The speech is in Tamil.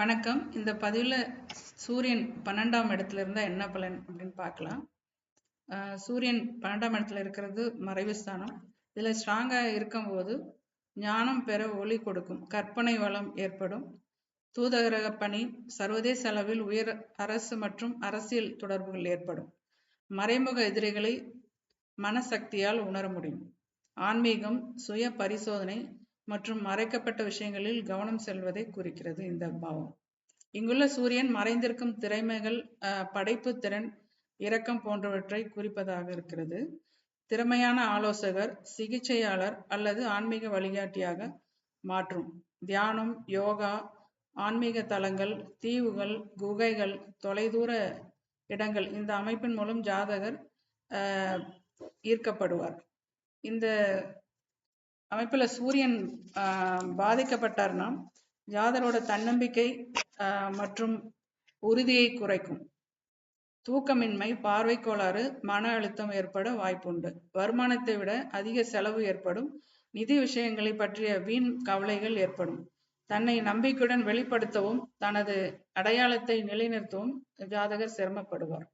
வணக்கம். இந்த பதிவில் சூரியன் பன்னெண்டாம் இடத்துல இருந்தால் என்ன பலன் அப்படின்னு பார்க்கலாம். சூரியன் பன்னெண்டாம் இடத்துல இருக்கிறது மறைவு ஸ்தானம். இதில் ஸ்ட்ராங்காக இருக்கும்போது ஞானம் பெற ஒளி கொடுக்கும். கற்பனை வளம் ஏற்படும். தூதரக பணி சர்வதேச அளவில் உயர் அரசு மற்றும் அரசியல் தொடர்புகள் ஏற்படும். மறைமுக எதிரிகளை மனசக்தியால் உணர முடியும். ஆன்மீகம் சுய பரிசோதனை மற்றும் மறைக்கப்பட்ட விஷயங்களில் கவனம் செல்வதை குறிக்கிறது இந்த பாவம். இங்குள்ள சூரியன் மறைந்திருக்கும் திறமைகள் படைப்பு திறன் இரக்கம் போன்றவற்றை குறிப்பதாக இருக்கிறது. திறமையான ஆலோசகர் சிகிச்சையாளர் அல்லது ஆன்மீக வழிகாட்டியாக மாற்றும். தியானம் யோகா ஆன்மீக தலங்கள் தீவுகள் குகைகள் தொலைதூர இடங்கள் இந்த அமைப்பின் மூலம் ஜாதகர் ஈர்க்கப்படுவார். இந்த அமைப்பில் சூரியன் பாதிக்கப்பட்டார்னா ஜாதரோட தன்னம்பிக்கை ஆஹ், மற்றும் உறுதியை குறைக்கும். தூக்கமின்மை பார்வை கோளாறு மன அழுத்தம் ஏற்பட வாய்ப்புண்டு. வருமானத்தை விட அதிக செலவு ஏற்படும். நிதி விஷயங்களை பற்றிய வீண் கவலைகள் ஏற்படும். தன்னை நம்பிக்கையுடன் வெளிப்படுத்தவும் தனது அடையாளத்தை நிலைநிறுத்தவும் ஜாதகர் சிரமப்படுவார்.